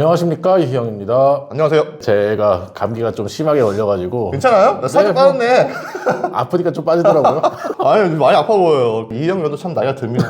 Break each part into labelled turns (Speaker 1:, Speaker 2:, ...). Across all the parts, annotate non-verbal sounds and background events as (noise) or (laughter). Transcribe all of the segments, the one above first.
Speaker 1: 안녕하십니까 이희영입니다.
Speaker 2: 안녕하세요.
Speaker 1: 제가 감기가 좀 심하게 걸려가지고
Speaker 2: 괜찮아요? 나 살짝
Speaker 1: 네, 뭐.
Speaker 2: 빠졌네. (laughs)
Speaker 1: 아프니까 좀 빠지더라고요. (laughs)
Speaker 2: 아니, 많이 아파 보여요. 이형 면도 참 나이가 듭니다.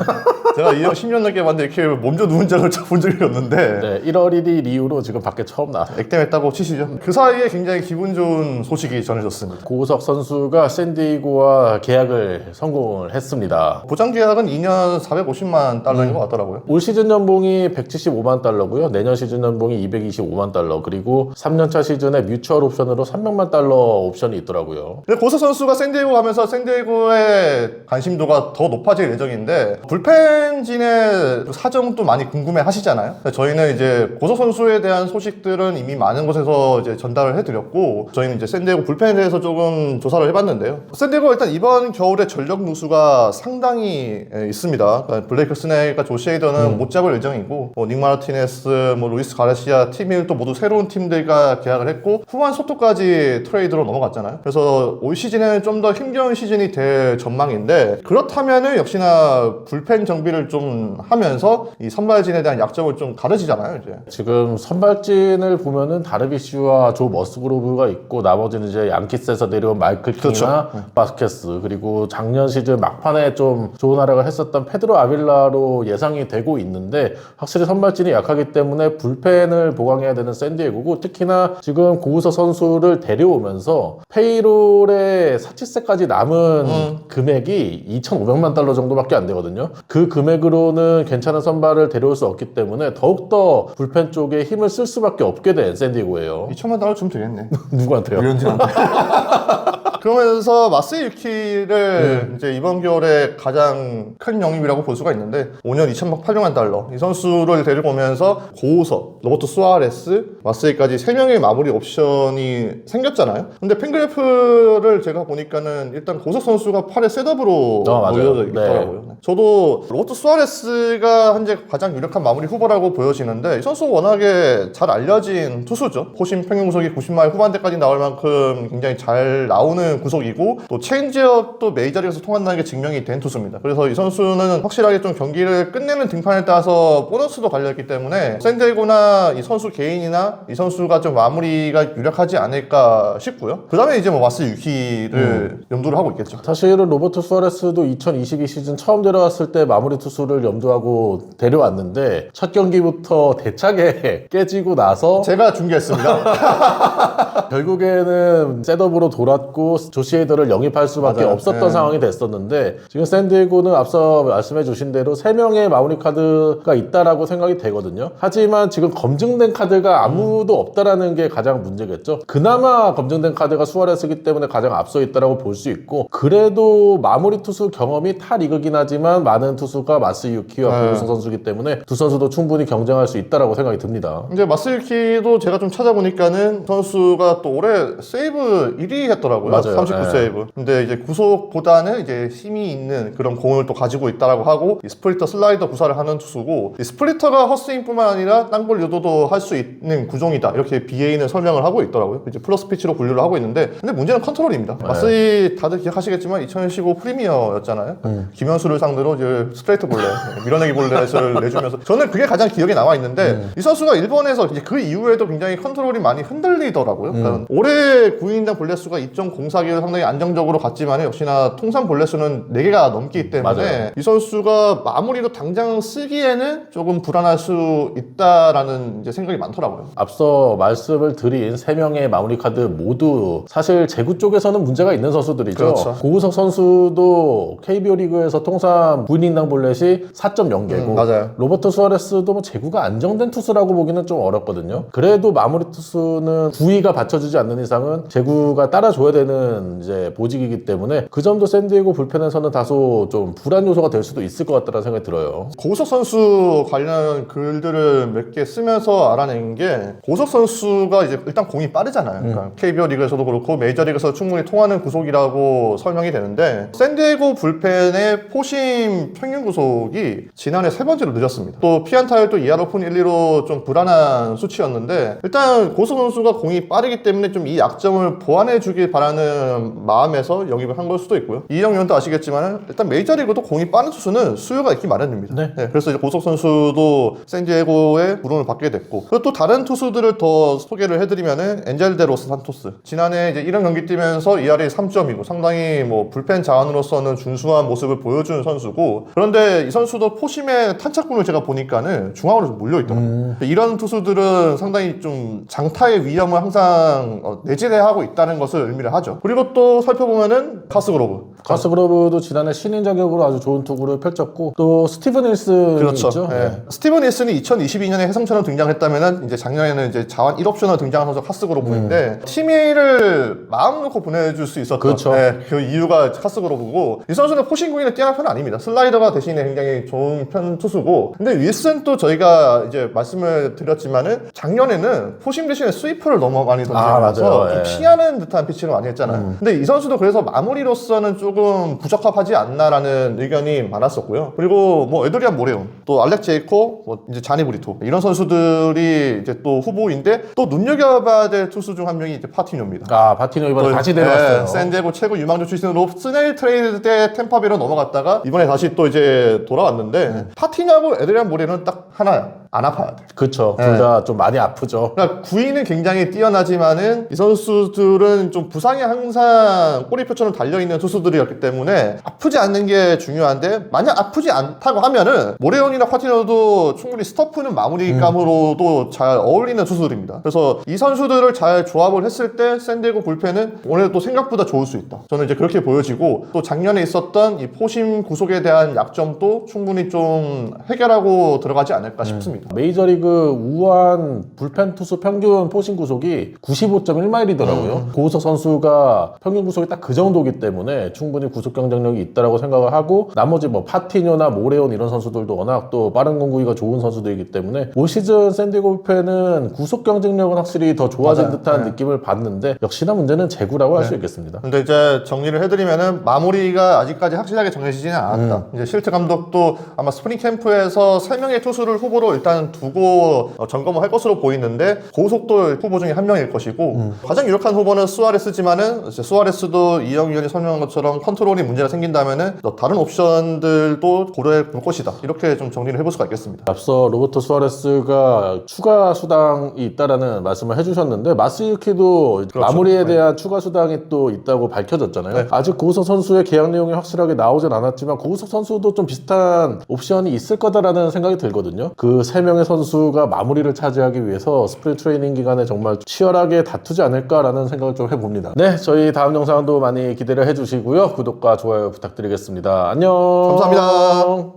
Speaker 2: 제가 이형 10년 넘게 봤는데 이렇게 몸져 누운 적을 본 적이 없는데.
Speaker 1: 네, 1월 1일 이후로 지금 밖에 처음 나.
Speaker 2: 액땜했다고 치시죠. 그 사이에 굉장히 기분 좋은 소식이 전해졌습니다.
Speaker 1: 고우석 선수가 샌디에이고와 계약을 성공을 했습니다.
Speaker 2: 보장 계약은 2년 450만 달러인 것 같더라고요.
Speaker 1: 올 시즌 연봉이 175만 달러고요. 내년 시즌 연봉 이 225만 달러. 그리고 3년차 시즌에 뮤추얼 옵션으로 300만 달러 옵션이 있더라고요.
Speaker 2: 근데 고서 선수가 샌디에고 가면서 샌디에고의 관심도가 더 높아질 예정인데 불펜진의 사정도 많이 궁금해 하시잖아요. 저희는 이제 고서 선수에 대한 소식들은 이미 많은 곳에서 이제 전달을 해드렸고 저희는 이제 샌디에고 불펜에 대해서 조금 조사를 해봤는데요. 샌디에고 일단 이번 겨울에 전력 누수가 상당히 에, 있습니다. 그러니까 블레이크 스네이가 조시 헤이더는 못 잡을 예정이고 뭐, 닉 마르티네스, 뭐 루이스 가 르시아, 팀밀 또 모두 새로운 팀들과 계약을 했고 후반 소토까지 트레이드로 넘어갔잖아요. 그래서 올 시즌에는 좀 더 힘겨운 시즌이 될 전망인데 그렇다면은 역시나 불펜 정비를 좀 하면서 이 선발진에 대한 약점을 좀 가려지잖아요. 이제
Speaker 1: 지금 선발진을 보면은 다르비슈와 조 머스그로브가 있고 나머지는 이제 양키스에서 내려온 마이클 킹이나
Speaker 2: 그렇죠.
Speaker 1: 바스케스 그리고 작년 시즌 막판에 좀 좋은 활약을 했었던 페드로 아빌라로 예상이 되고 있는데 확실히 선발진이 약하기 때문에 불펜 을 보강해야 되는 샌디에고고 특히나 지금 고우서 선수를 데려오면서 페이롤의 사치세까지 남은 금액이 2,500만 달러 정도밖에 안 되거든요. 그 금액으로는 괜찮은 선발을 데려올 수 없기 때문에 더욱더 불펜 쪽에 힘을 쓸 수밖에 없게 된 샌디에고예요.
Speaker 2: 2천만 달러 주면 되겠네. (laughs)
Speaker 1: 누구한테요?
Speaker 2: 유현진한테. (laughs) 그러면서 마스 유키를 이제 이번 겨울에 가장 큰 영입이라고 볼 수가 있는데 5년 2,800만 달러 이 선수를 데리고 오면서 고우석, 로버트 수아레스, 마스이까지 3명의 마무리 옵션이 생겼잖아요. 근데 팬그래프를 제가 보니까는 일단 고우석 선수가 8에 셋업으로
Speaker 1: 어, 맞아요.
Speaker 2: 놓여져 있더라고요. 네. 저도 로버트 수아레스가 현재 가장 유력한 마무리 후보라고 보여지는데 이 선수 워낙에 잘 알려진 투수죠. 포심 평균 구속이 90마일 후반대까지 나올 만큼 굉장히 잘 나오는 구속이고 또 체인지업도 메이저리그에서 통한다는 게 증명이 된 투수입니다. 그래서 이 선수는 확실하게 좀 경기를 끝내는 등판에 따라서 보너스도 달려있기 때문에 샌디에고나 이 선수 개인이나 이 선수가 좀 마무리가 유력하지 않을까 싶고요. 그 다음에 이제 뭐 마스 유키를 염두를 하고 있겠죠.
Speaker 1: 사실은 로버트 수아레스도 2022 시즌 처음 데려왔을 때 마무리 투수를 염두하고 데려왔는데 첫 경기부터 대차게 (laughs) 깨지고 나서
Speaker 2: 제가 중계했습니다. (laughs)
Speaker 1: 결국에는 셋업으로 돌았고 조시 헤이더를 영입할 수밖에
Speaker 2: 맞아요.
Speaker 1: 없었던
Speaker 2: 네.
Speaker 1: 상황이 됐었는데 지금 샌디에고는 앞서 말씀해 주신 대로 3명의 마무리 카드가 있다라고 생각이 되거든요. 하지만 지금 검증된 카드가 아무도 없다라는 게 가장 문제겠죠. 그나마 검증된 카드가 수아레스기 때문에 가장 앞서 있다라고 볼 수 있고 그래도 마무리 투수 경험이 타 리그긴 하지만 많은 투수가 마스 유키와
Speaker 2: 네.
Speaker 1: 고우성 선수기 때문에 두 선수도 충분히 경쟁할 수 있다라고 생각이 듭니다.
Speaker 2: 이제 마스 유키도 제가 좀 찾아보니까는 선수가 또 올해 세이브 1위 했더라고요.
Speaker 1: 맞아요.
Speaker 2: 39
Speaker 1: 네.
Speaker 2: 세이브. 근데 이제 구속보다는 이제 힘이 있는 그런 공을 또 가지고 있다라고 하고 이 스플리터 슬라이더 구사를 하는 투수고 이 스플리터가 헛스윙뿐만 아니라 땅볼 유도도 할 수 있는 구종이다. 이렇게 BA는 설명을 하고 있더라고요. 이제 플러스 피치로 분류를 하고 있는데 근데 문제는 컨트롤입니다.
Speaker 1: 네.
Speaker 2: 마스이 다들 기억하시겠지만 2015 프리미어였잖아요.
Speaker 1: 음.
Speaker 2: 김현수를 상대로 이제 스트레이트 볼레, 밀어내기 볼레를 (laughs) 내주면서 저는 그게 가장 기억에 남아 있는데
Speaker 1: 음.
Speaker 2: 이 선수가 일본에서 이제 그 이후에도 굉장히 컨트롤이 많이 흔들리더라고요.
Speaker 1: 음.
Speaker 2: 그러니까 올해 구인당 볼레 수가 2.04 기로 상당히 안정적으로 갔지만 역시나 통산 볼레 수는 4개가 넘기 때문에
Speaker 1: 맞아요.
Speaker 2: 이 선수가 마무리로 당장 쓰기에는 조금 불안할 수 있다라는 이제 생각이 많더라고요.
Speaker 1: 앞서 말씀을 드린 3명의 마무리 카드 모두 사실 제구 쪽에서는 문제가 있는 선수들이죠.
Speaker 2: 그렇죠.
Speaker 1: 고우석 선수도 KBO 리그에서 통산 부인인당 볼넷이 4.0개고
Speaker 2: 음, 맞아요.
Speaker 1: 로버트 수아레스도 뭐 제구가 안정된 투수라고 보기는 좀 어렵거든요. 그래도 마무리 투수는 구위가 받쳐주지 않는 이상은 제구가 따라줘야 되는 이제 보직이기 때문에 그 점도 샌디에고 불펜에서는 다소 좀 불안 요소가 될 수도 있을 것 같다는 생각이 들어요.
Speaker 2: 고우석 선수 관련 글들을 몇 개 쓰면서 알아낸 게 고우석 선수가 이제 일단 공이 빠르잖아요. 그러니까 KBO 리그에서도 그렇고 메이저리그에서 충분히 통하는 구속이라고 설명이 되는데 샌디에고 불펜의 포심 평균 구속이 지난해 세 번째로 늦었습니다. 또 피안타율도 2할 오픈 1, 2로 좀 불안한 수치였는데 일단 고우석 선수가 공이 빠르기 때문에 좀 이 약점을 보완해 주길 바라는 싶다라는 마음에서 영입을 한 걸 수도 있고요. 이영 의원도 아시겠지만 일단 메이저리그도 공이 빠른 투수는 수요가 있기 마련입니다.
Speaker 1: 네.
Speaker 2: 그래서 이제 고석 선수도 샌디에고의 부름을 받게 됐고 그리고 또 다른 투수들을 더 소개를 해드리면은 엔젤 데로스 산토스 지난해 이제 1년 경기 뛰면서 ERA 3점이고 상당히 뭐 불펜 자원으로서는 준수한 모습을 보여준 선수고 그런데 이 선수도 포심의 탄착군을 제가 보니까는 중앙으로 좀 몰려 있더라고요. 이런 투수들은 상당히 좀 장타의 위험을 항상 어, 내재하고 있다는 것을 의미를 하죠. 그리고 또 살펴보면은 카스그로브
Speaker 1: 가스그로브도 지난해 신인 자격으로 아주 좋은 투구를 펼쳤고 또 스티븐 힐슨이
Speaker 2: 그렇죠.
Speaker 1: 있죠.
Speaker 2: 예.
Speaker 1: 네.
Speaker 2: 스티븐 닐슨이 2022년에 해성처럼 등장했다면은 이제 작년에는 이제 자완 1옵션으로 등장한 선수 카스그로브인데 팀일을 마음 놓고 보내줄 수 있었던
Speaker 1: 그렇죠.
Speaker 2: 예, 그 이유가 카스그로브고 이 선수는 포싱구인에 뛰어난 편은 아닙니다. 슬라이더가 대신에 굉장히 좋은 편 투수고 근데 윌슨 또 저희가 이제 말씀을 드렸지만은 작년에는 포싱 대신에 스위퍼를 너무 많이
Speaker 1: 아,
Speaker 2: 던지면서
Speaker 1: 맞아요.
Speaker 2: 좀
Speaker 1: 예.
Speaker 2: 피하는 듯한 피칭을 많이 했잖아요. 근데 이 선수도 그래서 마무리로서는 조금 부적합하지 않나라는 의견이 많았었고요. 그리고 뭐 에드리안 모레온, 또 알렉 제이코, 뭐 이제 자니 브리토 이런 선수들이 이제 또 후보인데 또 눈여겨봐야 될 투수 중 한 명이 이제 파티뇨입니다.
Speaker 1: 아 바티노 이번에
Speaker 2: 또,
Speaker 1: 다시
Speaker 2: 예,
Speaker 1: 내려왔어요.
Speaker 2: 샌디에고 최고 유망주 출신으로 스네일 트레이드 때 템파베로 넘어갔다가 이번에 다시 또 이제 돌아왔는데
Speaker 1: 네.
Speaker 2: 파티냐고 에드리안 모레는 딱 하나야. 안 아파야 돼.
Speaker 1: 그렇죠.
Speaker 2: 예.
Speaker 1: 둘다 좀 많이 아프죠.
Speaker 2: 그러니까 구위는 굉장히 뛰어나지만은 이 선수들은 좀 부상이 항상 꼬리표처럼 달려있는 투수들이었기 때문에 아프지 않는 게 중요한데 만약 아프지 않다고 하면은 모레온이나 파티노도 충분히 스터프는 마무리감으로도 잘 어울리는 투수들입니다. 그래서 이 선수들을 잘 조합을 했을 때 샌디에고 불펜은 오늘 또 생각보다 좋을 수 있다. 저는 이제 그렇게 보여지고 또 작년에 있었던 이 포심 구속에 대한 약점도 충분히 좀 해결하고 들어가지 않을까 싶습니다.
Speaker 1: 메이저리그 우한 불펜 투수 평균 포신 구속이 95.1마일이더라고요. 고우석 선수가 평균 구속이 딱 그 정도기 때문에 충분히 구속 경쟁력이 있다라고 생각을 하고 나머지 뭐 파티뇨나 모레온 이런 선수들도 워낙 또 빠른 공구기가 좋은 선수들이기 때문에 올 시즌 샌디에고 불펜은 구속 경쟁력은 확실히 더 좋아진
Speaker 2: 맞아요.
Speaker 1: 듯한
Speaker 2: 네.
Speaker 1: 느낌을 받는데 역시나 문제는 제구라고 할수 있겠습니다.
Speaker 2: 근데 이제 정리를 해드리면은 마무리가 아직까지 확실하게 정해지지는 않았다. 이제 실트 감독도 아마 스프링 캠프에서 세 명의 투수를 후보로 일단 두고 어, 점검을 할 것으로 보이는데 고속도 후보 중에 한 명일 것이고 가장 유력한 후보는 수아레스지만은 수아레스도 이영 위원이 설명한 것처럼 컨트롤이 문제가 생긴다면은 또 다른 옵션들도 고려해 볼 것이다. 이렇게 좀 정리를 해볼 수가 있겠습니다.
Speaker 1: 앞서 로버토 수아레스가 추가 수당이 있다라는 말씀을 해주셨는데 마스유키도 마무리에 대한 추가 수당이 또 있다고 밝혀졌잖아요.
Speaker 2: 네.
Speaker 1: 아직 고우석 선수의 계약 내용이 확실하게 나오진 않았지만 고우석 선수도 좀 비슷한 옵션이 있을 거다라는 생각이 들거든요. 그세 명의 선수가 마무리를 차지하기 위해서 스프링 트레이닝 기간에 정말 치열하게 다투지 않을까라는 생각을 좀 해봅니다. 네, 저희 다음 영상도 많이 기대를 해주시고요. 구독과 좋아요 부탁드리겠습니다. 안녕.
Speaker 2: 감사합니다.